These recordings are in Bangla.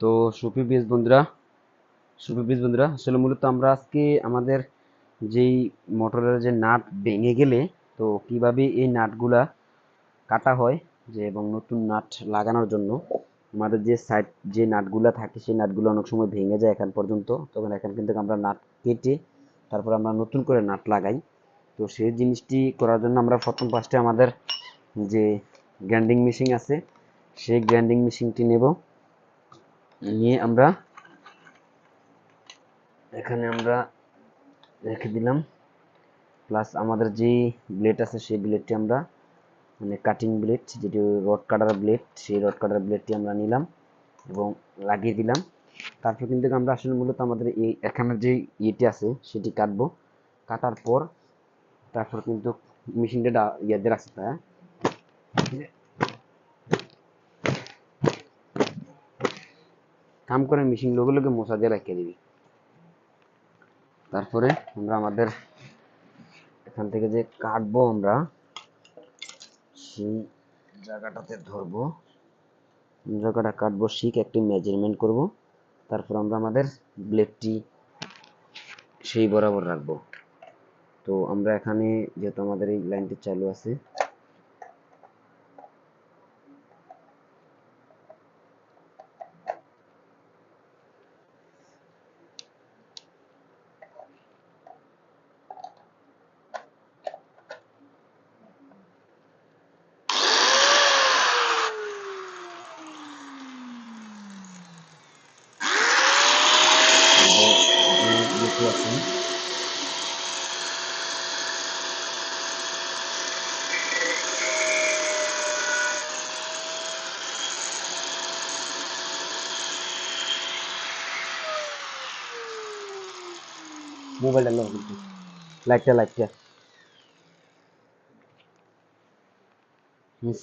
তো সুফি বীজ বন্ধুরা, সুফি বীজ বন্ধুরা, আসলে মূলত আমরা আজকে আমাদের যেই মোটরের যে নাট ভেঙে গেলে, তো কীভাবে এই নাটগুলা কাটা হয় যে এবং নতুন নাট লাগানোর জন্য, আমাদের যে সাইড যে নাটগুলা থাকে সেই নাটগুলো অনেক সময় ভেঙে যায় এখান পর্যন্ত, তখন এখান কিন্তু আমরা নাট কেটে তারপর আমরা নতুন করে নাট লাগাই। তো সেই জিনিসটি করার জন্য আমরা প্রথম ফার্স্টে আমাদের যে গ্র্যান্ডিং মেশিন আছে, সেই গ্র্যান্ডিং মেশিনটি নেব। নিয়ে আমরা এখানে আমরা রেখে দিলাম। প্লাস আমাদের যে ব্লেড আছে, সেই ব্লেডটি আমরা মানে কাটিং ব্লেড যেটি রড কাটার ব্লেড সেই রড কাটার ব্লেডটি আমরা নিলাম এবং লাগিয়ে দিলাম। তারপর কিন্তু আমরা আসলে মূলত আমাদের এই এখানে যে ইয়েটি আছে, সেটি কাটবো। কাটার পর তারপর কিন্তু মেশিনটা ইয়েতে রাখতে হয়? কাম করে মেশিন লগে লগে মশা দিয়ে রাখিয়ে দিবি। তারপরে আমরা আমাদের এখান থেকে যে কাটবো আমরা, সেই জায়গাটাতে ধরবো। জায়গাটা কাটবো, শিখ একটি মেজারমেন্ট করব। তারপর আমরা আমাদের ব্লেডটি সেই বরাবর রাখব। তো আমরা এখানে যেহেতু আমাদের এই লাইনটি চালু আছে আমাদের যে ইয়েটি আছে মোবাইলটা লো কিন্তু লাইটটা লাইটটা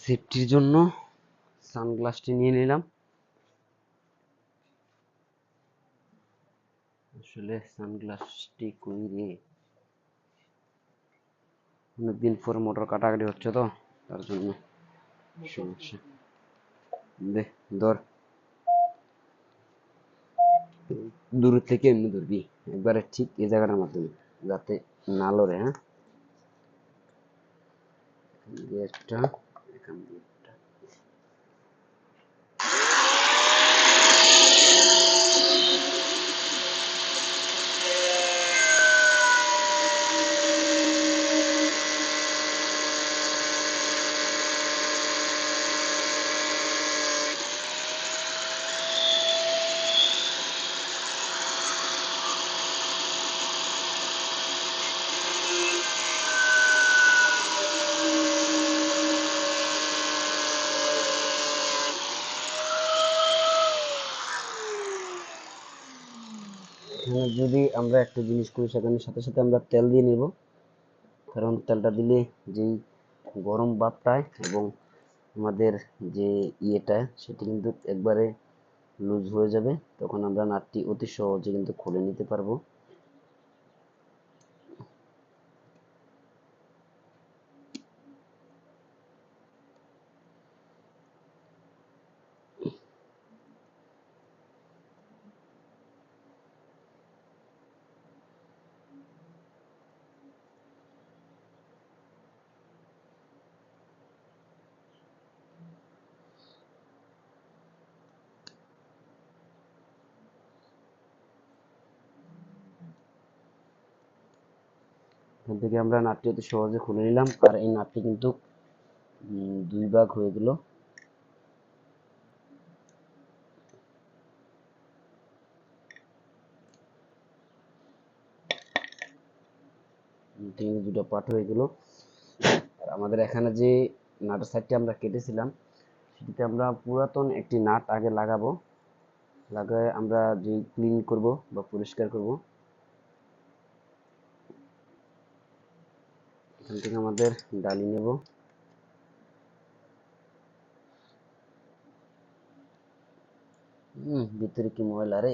সেফটির জন্য সানগ্লাসটি নিয়ে নিলাম। আসলে সানগ্লাসটি কই রে অনেকদিন পর মোটর কাটাকাটি হচ্ছে তো, তার জন্য সমস্যা। দে, ধর। দূর থেকে এমনি ধরবি। একবারে ঠিক এই জায়গাটার মাধ্যমে, যাতে না লড়ে হ্যাঁ? এখান দিয়ে একটা এখানে যদি আমরা একটা জিনিস করি, সেখানে সাথে সাথে আমরা তেল দিয়ে নেব। কারণ তেলটা দিলে যেই গরম বাপটায় এবং আমাদের যে ইয়েটা, সেটি কিন্তু একবারে লুজ হয়ে যাবে। তখন আমরা নাটটি অতি সহজে কিন্তু খুলে নিতে পারব। এখান থেকে আমরা নাটটি অতি সহজে খুলে নিলাম। আর এই নাটটি কিন্তু দুই ভাগ হয়ে গেল। দুটো পার্ট হয়ে গেল। আর আমাদের এখানে যে নাটের সাইডটি আমরা কেটেছিলাম, সেটিতে আমরা পুরাতন একটি নাট আগে লাগাবো। লাগায় আমরা যে ক্লিন করব বা পরিষ্কার করব। এখান থেকে আমাদের ডালি নেব। হুম ভিতরে কি ময়লা রে?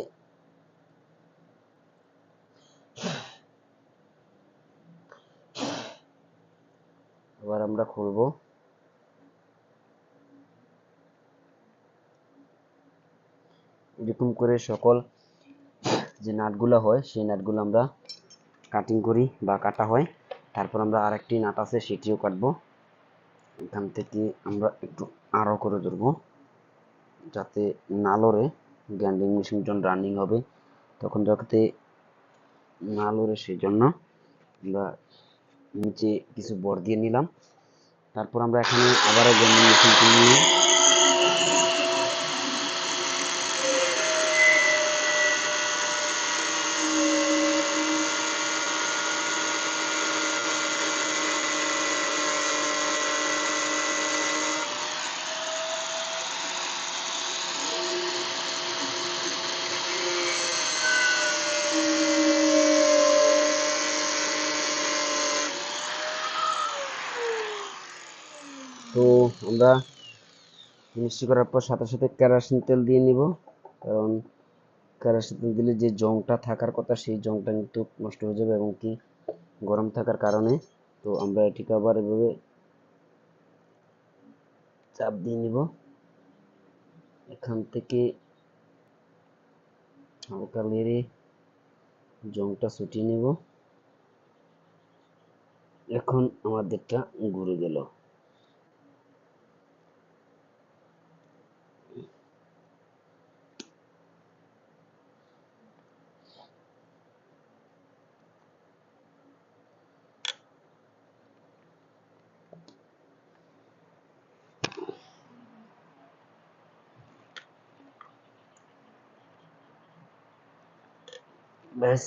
এবার আমরা খুলবো। এরকম করে সকল যে নাটগুলো হয়, সেই নাটগুলো আমরা কাটিং করি বা কাটা হয়। তারপর আমরা আরেকটি নাট আছে, সেটিও কাটবো। এখান থেকে আমরা একটু আরও করে ধরবো, যাতে না লড়ে গ্রাইন্ডিং মেশিন যখন রানিং হবে, তখন যাতে না লড়ে সেই জন্য আমরা নিচে কিছু বর দিয়ে নিলাম। তারপর আমরা এখানে আবারও গ্রাইন্ডিং মেশিনটি নিয়ে তো আমরা মিষ্টি করার পর সাথে সাথে কেরোসিন তেল দিয়ে নিব। কারণ কেরোসিন তেল দিলে যে জংটা থাকার কথা, সেই জংটা কিন্তু নষ্ট হয়ে যাবে এবং কি গরম থাকার কারণে। তো আমরা এটিকে আবার এভাবে চাপ দিয়ে নিব। এখান থেকে হালকা নেড়ে জংটা ছুটিয়ে নেব। এখন আমাদেরটা ঘুরে গেল। ব্যাস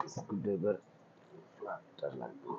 স্ক্রুড্রাইভার ফ্ল্যাটটা লাগবে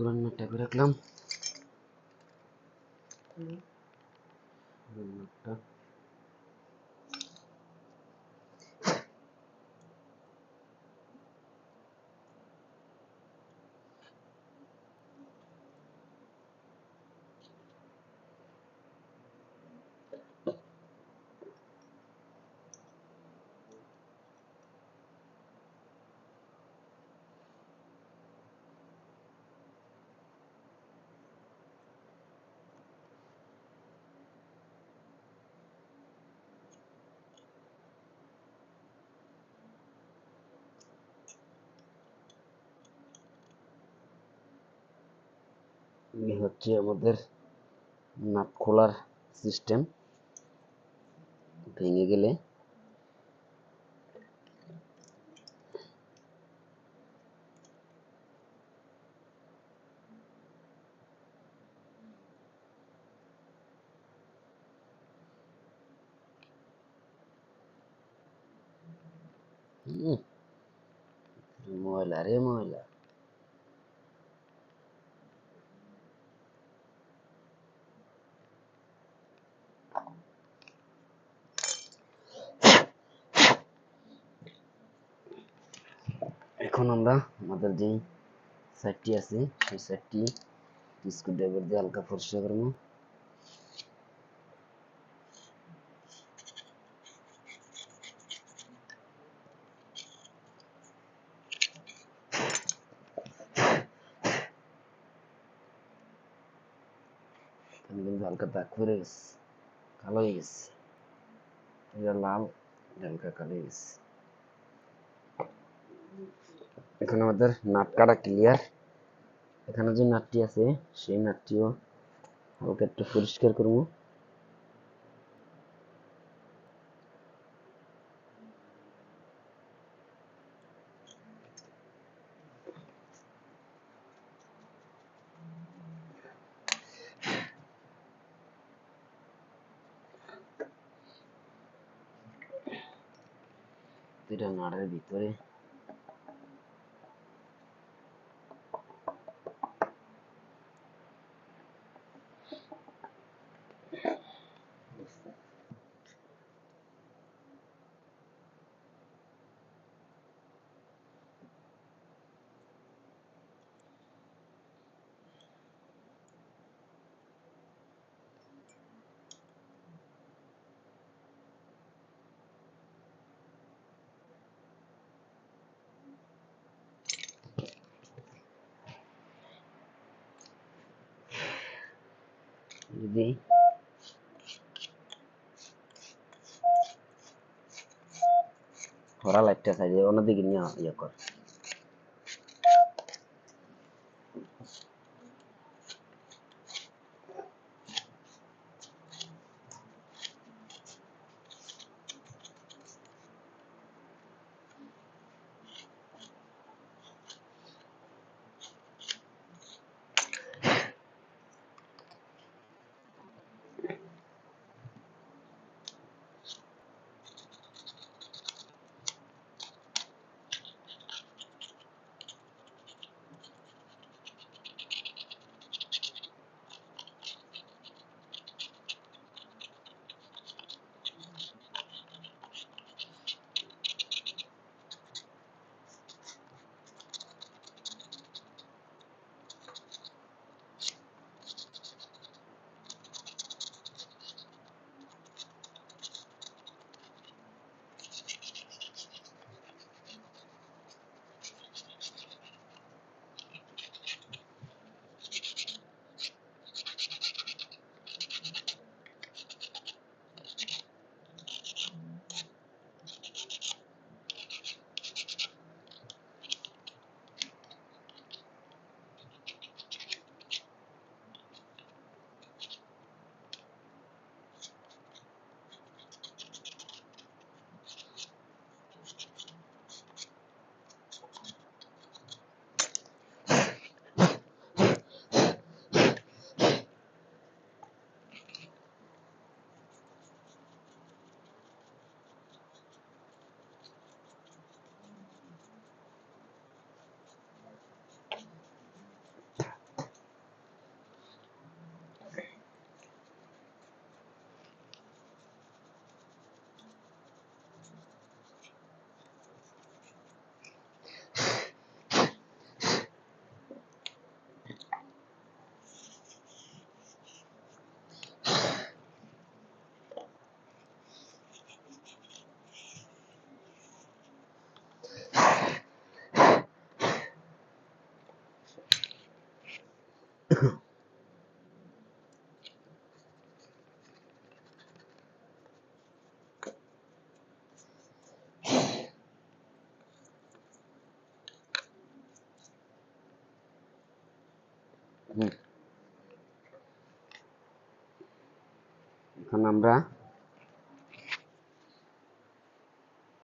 পুরান ট্যাবে রাখলাম। এই হচ্ছে আমাদের নাট খোলার সিস্টেম ভেঙে গেলে ময়লা রে ময়লা। এখন আমরা আমাদের যে সাইডটি আছে, সেই সাইডটি স্ক্রু ড্রাইভার দিয়ে হালকা পরিষ্কার করব হালকা দাগ করে গেছে, কালো হয়ে গেছে। এটা লাল হালকা কালো হয়ে গেছে। এখন আমাদের নাট কাটা ক্লিয়ার এখানে যে নাটটি আছে, সেই নাটটিও হালকা একটু পরিষ্কার করব। দুইটা নাড়ের ভিতরে যদি ধরা লাইটটা চাই অন্যদিকে নিয়ে ইয়ে কর। Hmm. Kenapa?